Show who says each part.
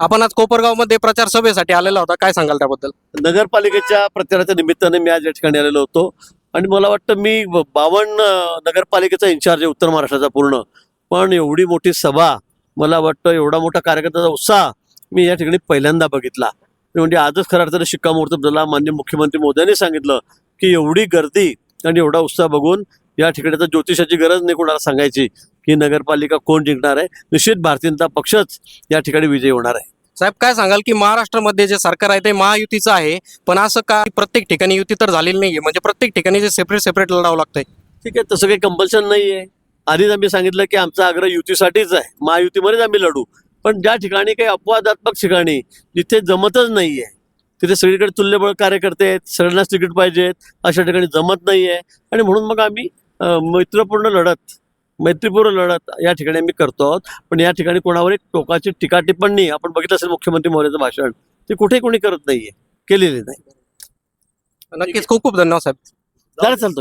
Speaker 1: आपण आज कोपरगावमध्ये प्रचार सभेसाठी आलेला होता. काय सांगाल त्याबद्दल?
Speaker 2: नगरपालिकेच्या प्रचाराच्या निमित्ताने मी आज या ठिकाणी आलेलो होतो. आणि मला वाटतं मी बावन्न नगरपालिकेचा इन्चार्ज आहे उत्तर महाराष्ट्राचा पूर्ण. पण एवढी मोठी सभा मला वाटतं एवढा मोठा कार्यकर्त्याचा उत्साह मी या ठिकाणी पहिल्यांदा बघितला. म्हणजे आजच खऱ्या अर्थाने शिक्कामोर्तब झाला. मान्य मुख्यमंत्री मोदयांनी सांगितलं की एवढी गर्दी आणि एवढा उत्साह बघून या ठिकाणी ज्योतिषाची गरज नाही कोणाला सांगायची. की नगरपालिका कोण जिंकणार आहे? निश्चित भारतीय जनता पक्षच या ठिकाणी विजयी होणार आहे.
Speaker 1: साहेब काय सांगाल की महाराष्ट्रामध्ये जे सरकार आहे ते महायुतीचं आहे पण असं का प्रत्येक ठिकाणी युती तर झालेली नाहीये? म्हणजे प्रत्येक ठिकाणी जे सेपरेट सेपरेट लढावं लागतंय.
Speaker 2: ठीक आहे तसं काही कंपल्शन नाही आहे आधीच आम्ही सांगितलं की आमचा आग्रह युतीसाठीच आहे. महायुतीमध्येच आम्ही लढू. पण ज्या ठिकाणी काही अपवादात्मक ठिकाणी जिथे जमतच नाहीये तिथे सगळीकडे तुल्यबळ कार्यकर्ते आहेत सगळ्यांनाच तिकीट पाहिजेत अशा ठिकाणी जमत नाहीये. आणि म्हणून मग आम्ही मैत्रीपूर्ण लढत मैत्रीपूर्ण लढत या ठिकाणी आम्ही करतो. आहोत पण या ठिकाणी कोणावर एक टोकाची टीका टिप्पणी आपण बघितलं असेल मुख्यमंत्री मोर्याचं भाषण. ते कुठे कोणी करत नाहीये. केलेले नाही.
Speaker 1: नक्कीच खूप खूप धन्यवाद साहेब.
Speaker 2: झालं चालतं